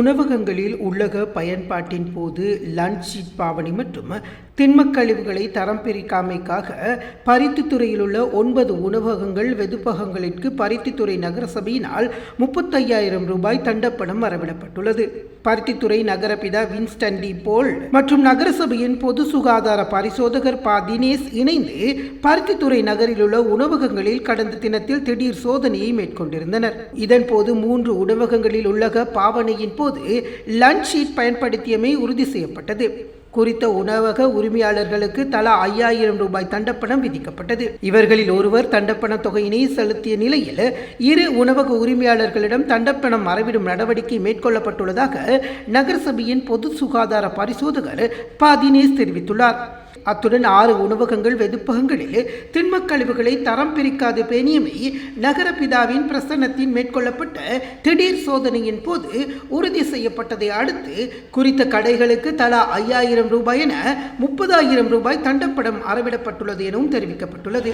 உணவகங்களில் உள்ளக பயன்பாட்டின் போது லஞ்ச் ஷீட் பாவனை மற்றும் திண்மக் கழிவுகளை தரம் பிரிக்காமைக்காக பருத்தித்துறையில் உள்ள ஒன்பது உணவகங்கள் வெதுப்பகங்களிற்கு பருத்தித்துறை நகரசபையினால் முப்பத்தையாயிரம் ரூபாய் தண்டப்பணம் வரவிடப்பட்டுள்ளது. பருத்தித்துறை நகரபிதா வின்ஸ்டன் டி போல் மற்றும் நகரசபையின் பொது சுகாதார பரிசோதகர் பா. தினேஷ் இணைந்து பருத்தித்துறை நகரிலுள்ள உணவகங்களில் கடந்த தினத்தில் திடீர் சோதனையை மேற்கொண்டிருந்தனர். இதன்போது மூன்று உணவகங்களில் உள்ளக பாவனையின் போது லஞ்ச் ஷீட் பயன்படுத்தியமை உறுதி செய்யப்பட்டது. குறித்த உணவக உரிமையாளர்களுக்கு தலா ஐயாயிரம் ரூபாய் தண்டப்பணம் விதிக்கப்பட்டது. இவர்களில் ஒருவர் தண்டப்பண தொகையினை செலுத்திய நிலையில் இரு உணவக உரிமையாளர்களிடம் தண்டப்பணம் மறைவிடும் நடவடிக்கை மேற்கொள்ளப்பட்டுள்ளதாக நகரசபையின் பொது சுகாதார பரிசோதகர் ப தினேஷ் தெரிவித்துள்ளார். அத்துடன் ஆறு உணவகங்கள் வெதுப்பகங்களில் திண்மக் கழிவுகளை தரம் பிரிக்காது பேணியமை நகரபிதாவின் பிரசன்னத்தின் மேற்கொள்ளப்பட்ட திடீர் சோதனையின் போது உறுதி செய்யப்பட்டதை அடுத்து குறித்த கடைகளுக்கு தலா ஐயாயிரம் ரூபாய் என முப்பதாயிரம் ரூபாய் தண்டப்படம் அறவிடப்பட்டுள்ளது எனவும் தெரிவிக்கப்பட்டுள்ளது.